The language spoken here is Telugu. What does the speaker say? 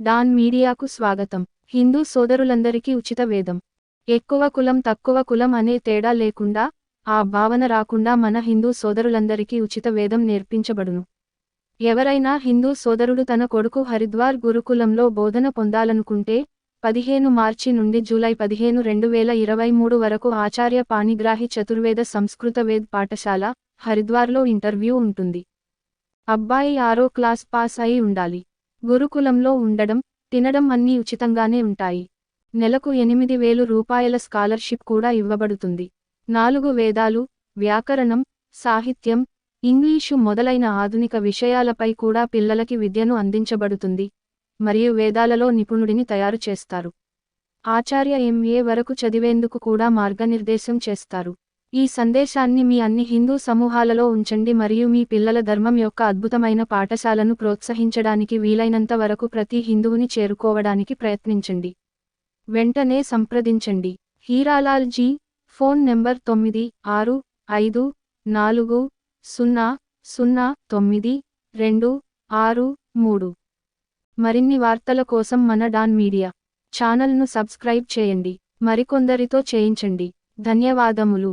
డాన్ మీడియాకు స్వాగతం. హిందూ సోదరులందరికీ ఉచిత వేదం. ఎక్కువ కులం తక్కువ కులం అనే తేడా లేకుండా ఆ భావన రాకుండా మన హిందూ సోదరులందరికీ ఉచిత వేదం నేర్పించబడును. ఎవరైనా హిందూ సోదరుడు తన కొడుకు హరిద్వార్ గురుకులంలో బోధన పొందాలనుకుంటే పదిహేను మార్చి నుండి జూలై పదిహేను రెండు వేల ఇరవై మూడు వరకు ఆచార్య పాణిగ్రాహి చతుర్వేద సంస్కృత వేద్ పాఠశాల హరిద్వార్లో ఇంటర్వ్యూ ఉంటుంది. అబ్బాయి ఆరో క్లాస్ పాస్ అయి ఉండాలి. గురుకులంలో ఉండడం తినడం అన్నీ ఉచితంగానే ఉంటాయి. నెలకు ఎనిమిది వేలు రూపాయల స్కాలర్షిప్ కూడా ఇవ్వబడుతుంది. నాలుగు వేదాలు వ్యాకరణం సాహిత్యం ఇంగ్లీషు మొదలైన ఆధునిక విషయాలపై కూడా పిల్లలకి విద్యను అందించబడుతుంది. మరియు వేదాలలో నిపుణుడిని తయారు చేస్తారు. ఆచార్య ఎంఏ వరకు చదివేందుకు కూడా మార్గనిర్దేశం చేస్తారు. ఈ సందేశాన్ని మీ అన్ని హిందూ సమూహాలలో ఉంచండి మరియు మీ పిల్లల ధర్మం యొక్క అద్భుతమైన పాఠశాలను ప్రోత్సహించడానికి వీలైనంత వరకు ప్రతి హిందువుని చేరుకోవడానికి ప్రయత్నించండి. వెంటనే సంప్రదించండి. హీరాలాల్ జీ ఫోన్ నెంబర్ తొమ్మిది ఆరు ఐదు నాలుగు సున్నా సున్నా తొమ్మిది రెండు ఆరు మూడు. మరిన్ని వార్తల కోసం మన డాన్ మీడియా ఛానల్ను సబ్స్క్రైబ్ చేయండి. మరికొందరితో చేయించండి. ధన్యవాదములు.